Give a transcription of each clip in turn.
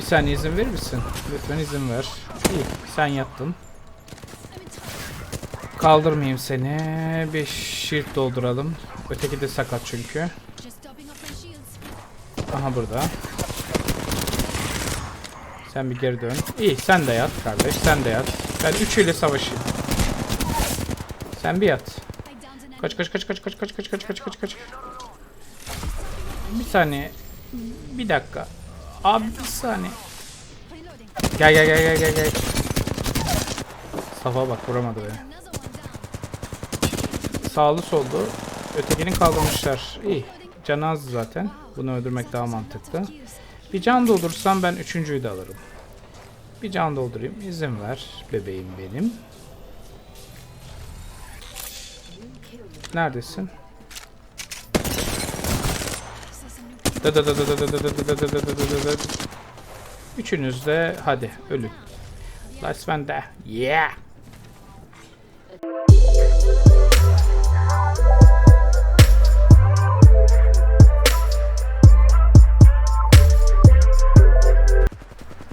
Bir saniye izin verir misin? Lütfen izin ver. İyi sen yattın. Kaldırmayayım seni. Bir shield dolduralım. Öteki de sakat çünkü. Aha burada. Sen bir geri dön. İyi sen de yat kardeş sen de yat. Ben üçüyle savaşayım. Sen bir yat. Kaç kaç kaç kaç kaç kaç kaç kaç kaç kaç kaç. Bir saniye. Bir dakika. Abi bir saniye. Gel gel gel gel gel gel. Safa bak vuramadı beni. Sağlı soldu. Ötekini kaldırmışlar. İyi. Canı azdı zaten. Bunu öldürmek daha mantıklı. Bir can doldursam ben üçüncüyü de alırım. Bir can doldurayım. İzin ver bebeğim benim. Neredesin? Üçünüz de hadi ölün. Last one de. Yeah.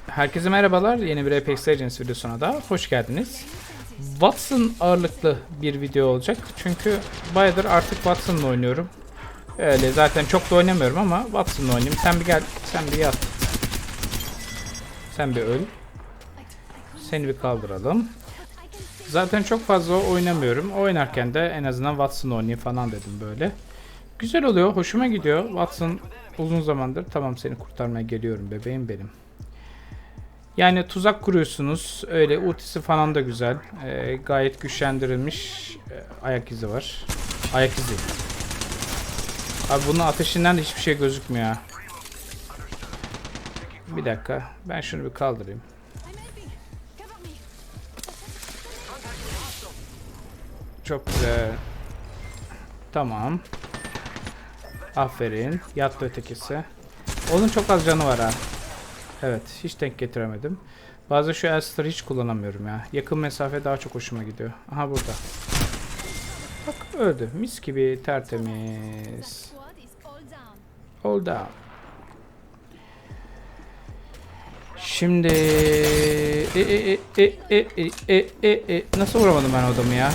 Herkese merhabalar. Yeni bir Apex Legends videosuna da hoş geldiniz. Watson ağırlıklı bir video olacak. Çünkü bayağıdır artık Watson'la oynuyorum. Öyle zaten çok da oynamıyorum ama Watson'la oynayayım. Sen bir gel, sen bir yat. Sen bir öl. Seni bir kaldıralım. Zaten çok fazla oynamıyorum. Oynarken de en azından Watson oynayayım falan dedim böyle. Güzel oluyor, hoşuma gidiyor. Watson uzun zamandır tamam seni kurtarmaya geliyorum bebeğim benim. Yani tuzak kuruyorsunuz. Öyle ultisi falan da güzel. Ee, gayet güçlendirilmiş e, ayak izi var. Ayak izi. Abi bunun ateşinden de hiçbir şey gözükmüyor. Bir dakika. Ben şunu bir kaldırayım. Çok güzel. Tamam. Aferin. Yattı ötekisi. Onun çok az canı var ha. Evet. Hiç denk getiremedim. Bazen şu Elster'ı hiç kullanamıyorum ya. Yakın mesafe daha çok hoşuma gidiyor. Aha burada. Bak öldü. Mis gibi tertemiz. Hold. Şimdi e, e, e, e, e, e, e, e, e. nasıl vuramadım ben adamı ya?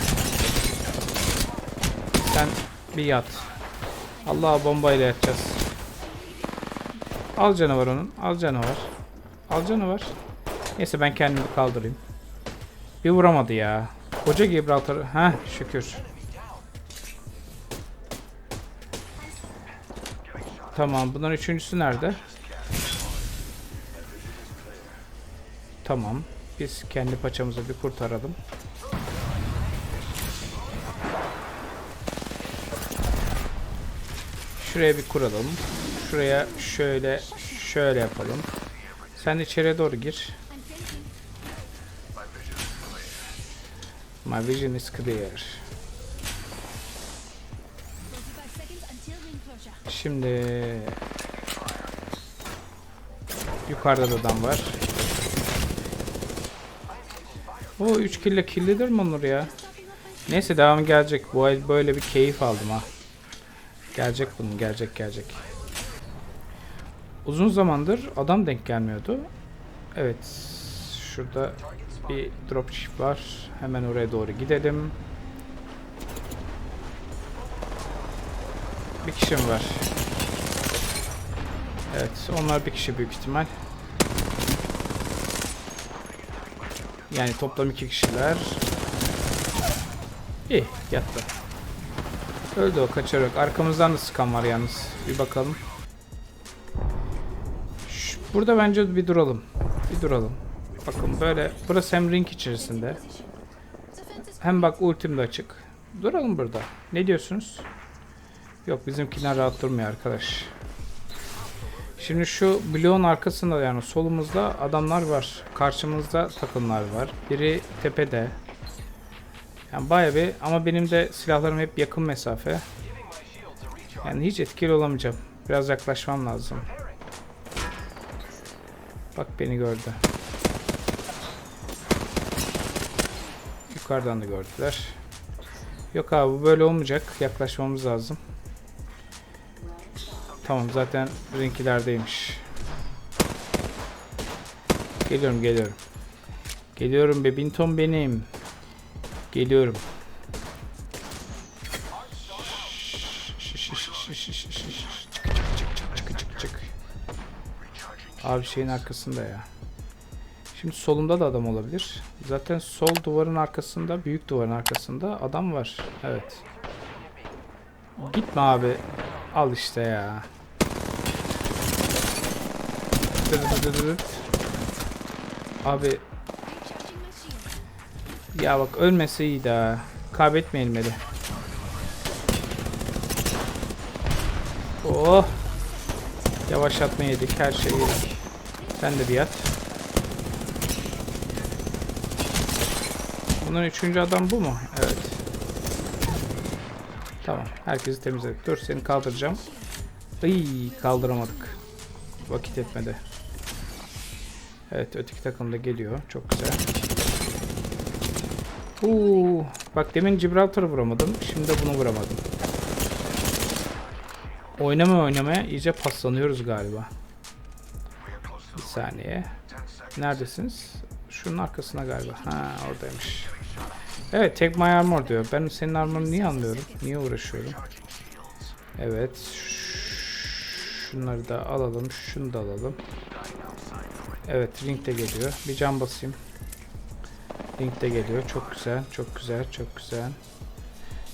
Sen bir yat. Allah bombayla yatacağız. Al canavar onun. Al canavar. Al canavar. Neyse ben kendimi kaldırayım. Bir vuramadı ya. Koca Gibraltar. Ha şükür. Tamam. Bunların üçüncüsü nerede? Tamam. Biz kendi paçamızı bir kurtaralım. Şuraya bir kuralım. Şuraya şöyle şöyle yapalım. Sen içeriye doğru gir. My vision is clear. Şimdi yukarıda da adam var. O 3 kille killidir mi Onur ya? Neyse devam gelecek. Bu ay böyle bir keyif aldım ha. Gelecek bunun gelecek gelecek. Uzun zamandır adam denk gelmiyordu. Evet. Şurada bir dropship var. Hemen oraya doğru gidelim. Bir kişi var? Evet, onlar bir kişi büyük ihtimal. Yani toplam iki kişiler. İyi, yattı. Öldü o kaçarak. Arkamızdan da sıkan var yalnız. Bir bakalım. Şş, burada bence bir duralım. Bir duralım. Bakın böyle. Burası hem ring içerisinde. Hem bak ultim de açık. Duralım burada. Ne diyorsunuz? Yok bizimkiler rahat durmuyor arkadaş. Şimdi şu bloğun arkasında yani solumuzda adamlar var. Karşımızda takımlar var. Biri tepede. Yani bayağı bir ama benim de silahlarım hep yakın mesafe. Yani hiç etkili olamayacağım. Biraz yaklaşmam lazım. Bak beni gördü. Yukarıdan da gördüler. Yok abi bu böyle olmayacak. Yaklaşmamız lazım. Tamam zaten ringilerdeymiş. Geliyorum geliyorum. Geliyorum be Binton benim. Geliyorum. Abi şeyin arkasında ya. Şimdi solumda da adam olabilir. Zaten sol duvarın arkasında, büyük duvarın arkasında adam var. Evet. Gitme abi. Al işte ya. Abi Recharging my shield. ya bak ölmese iyi daha. Kaybetmeyelim eli. Oh. Yavaşlatma yedik. Her şeyi yedik. Sen de bir yat. Bunun üçüncü adam bu mu? Evet. Tamam. Herkesi temizledik. Dur seni kaldıracağım. Iy, kaldıramadık. Vakit etmedi. Evet öteki takım da geliyor. Çok güzel. Uuu, bak demin Gibraltar'ı vuramadım. Şimdi de bunu vuramadım. Oynama oynamaya iyice paslanıyoruz galiba. Bir saniye. Neredesiniz? Şunun arkasına galiba. Ha oradaymış. Evet tek my armor diyor. Ben senin armorunu niye anlıyorum? Niye uğraşıyorum? Evet. Şunları da alalım. Şunu da alalım. Evet ring de geliyor. Bir can basayım. Link de geliyor. Çok güzel, çok güzel, çok güzel.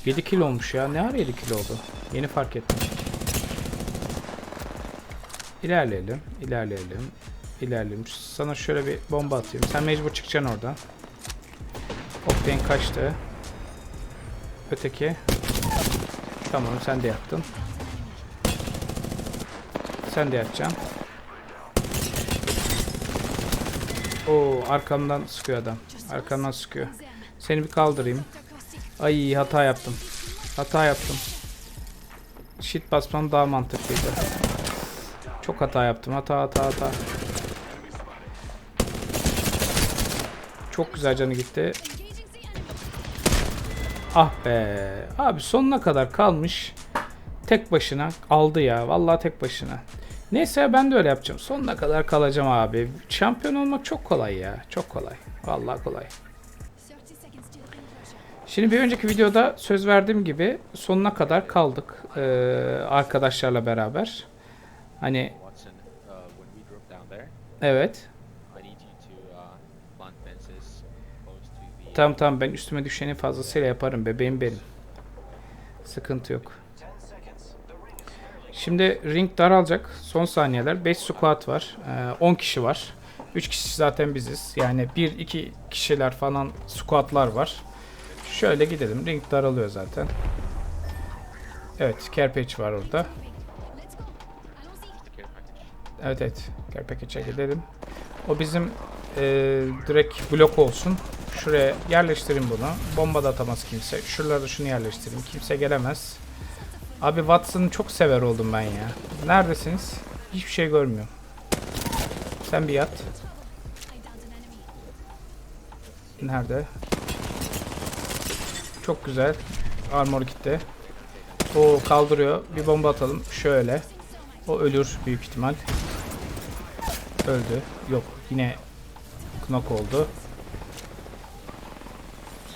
7 kilo olmuş ya. Ne ara 7 kilo oldu? Yeni fark ettim. İlerleyelim, ilerleyelim, ilerleyelim. Sana şöyle bir bomba atayım. Sen mecbur çıkacaksın oradan. Octane kaçtı. Öteki. Tamam sen de yattın. Sen de yatacaksın. Oo arkamdan sıkıyor adam. Arkamdan sıkıyor. Seni bir kaldırayım. Ay hata yaptım. Hata yaptım. Shit basmam daha mantıklıydı. Çok hata yaptım. Hata hata hata. Çok güzel canı gitti. Ah be. Abi sonuna kadar kalmış. Tek başına aldı ya. Vallahi tek başına. Neyse ben de öyle yapacağım. Sonuna kadar kalacağım abi. Şampiyon olmak çok kolay ya. Çok kolay. Vallahi kolay. 30 seconds till ring closure. Şimdi bir önceki videoda söz verdiğim gibi sonuna kadar kaldık eee, arkadaşlarla beraber. Hani evet. Tamam tamam ben üstüme düşeni fazlasıyla yaparım bebeğim benim. Sıkıntı yok. Şimdi ring daralacak. Son saniyeler. 5 squat var. Ee, 10 kişi var. 3 kişi zaten biziz. Yani 1-2 kişiler falan squatlar var. Şöyle gidelim. Ring daralıyor zaten. Evet. Kerpeç var orada. Care. Evet evet. Kerpeç'e gidelim. O bizim e, direkt blok olsun. Şuraya yerleştirin bunu. Bomba da atamaz kimse. Şuralara da şunu yerleştireyim. Kimse gelemez. Abi Watson'ı çok sever oldum ben ya. Neredesiniz? Hiçbir şey görmüyorum. Sen bir yat. Nerede? Çok güzel. Armor gitti. O kaldırıyor. Bir bomba atalım. Şöyle. O ölür büyük ihtimal. Öldü. Yok. Yine knock oldu.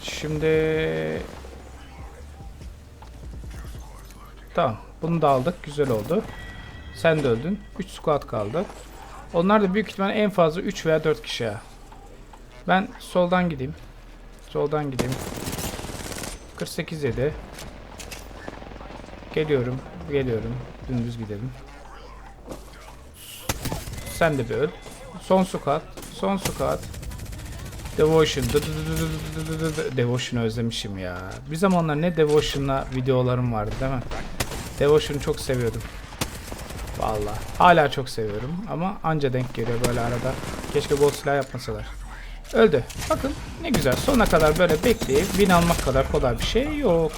Şimdi Tamam. Bunu da aldık. Güzel oldu. Sen de öldün. 3 squad kaldı. Onlar da büyük ihtimal en fazla 3 veya 4 kişi ya. Ben soldan gideyim. Soldan gideyim. 48 yedi. Geliyorum. Geliyorum. Dümdüz gidelim. Sen de bir öl. Son squat. Son squat. Devotion. Devotion'u özlemişim ya. Bir zamanlar ne Devotion'la videolarım vardı değil mi? Devotion'u çok seviyordum. Vallahi. Hala çok seviyorum ama anca denk geliyor böyle arada. Keşke gol silah yapmasalar. Öldü. Bakın ne güzel. Sona kadar böyle bekleyip win almak kadar kolay bir şey yok.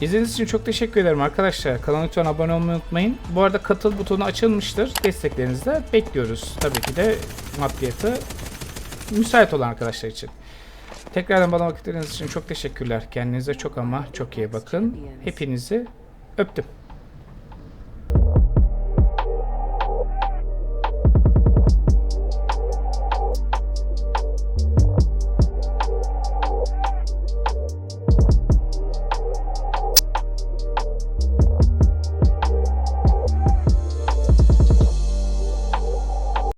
İzlediğiniz için çok teşekkür ederim arkadaşlar. Kanala lütfen abone olmayı unutmayın. Bu arada katıl butonu açılmıştır. Desteklerinizi de bekliyoruz. Tabii ki de maddiyatı müsait olan arkadaşlar için. Tekrardan bana vakit için çok teşekkürler. Kendinize çok ama çok iyi bakın. Hepinizi öptüm.